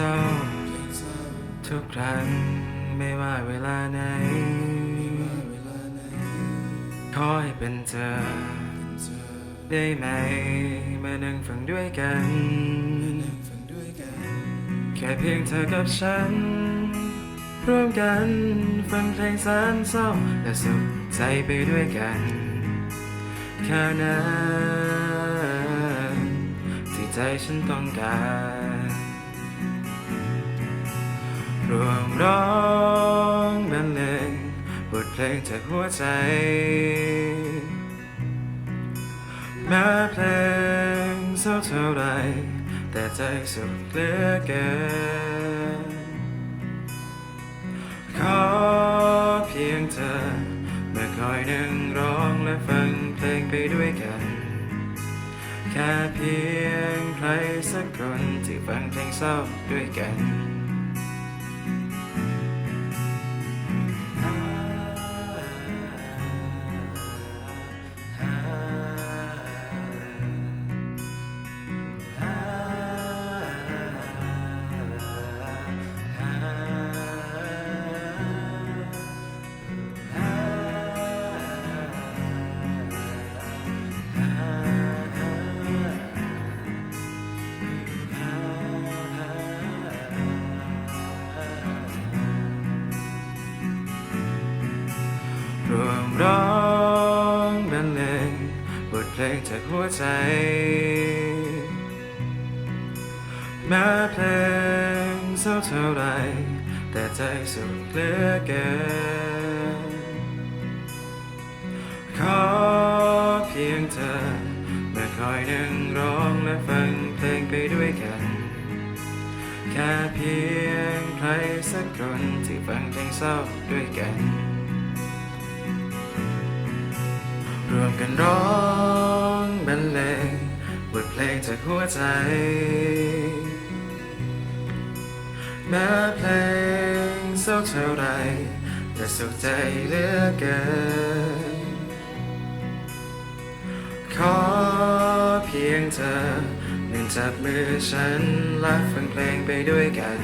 ศร้า ทุกครั้งไม่ว่าเวลาไหน ขอให้เป็นเธอ ได้ไหม มานั่งฟังด้วยกัน แค่เพียงเธอกับฉัน ร่วมกันฟังเพลงแสนเศร้า และสุขใจไปด้วยกันแค่นั้นที่ใจฉันต้องการ ร่วมร้องบรรเลงบทเพลงจากหัวใจ แม้เพลงเศร้าเท่าไร แต่ใจสุขเหลือเกินขอเพียงเธอเมาคอยนั่งร้องและฟังเพลงไปด้วยกันแค่เพียงใครสักคนที่ฟังเพลงเศร้าด้วยกัน ร้องบรรเลงบทเพลงจากหัวใจ แม้เพลงเศร้าเท่าไร แต่ใจสุขเหลือเกินขอเพียงเธอมาคอยนั่งร้องและฟังเพลงไปด้วยกัน แค่เพียงใครสักคนที่ฟังเพลงเศร้าด้วยกัน กันร้องบรรเลงบทเพลงจากหัวใจ แม้เพลงเศร้าเท่าไรแต่สุขใจเหลือเกิน ขอเพียงเธอหนึ่งจับมือฉันและฟังเพลงไปด้วยกัน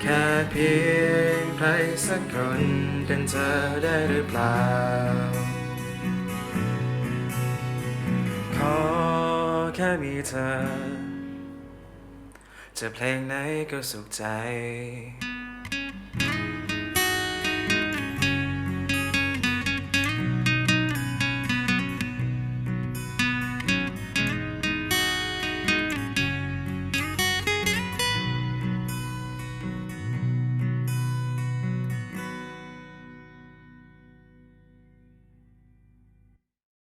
แค่เพียงใครสักคนเป็นเธอได้หรือเปล่า มีเธอ จะเพลงไหนก็สุขใจ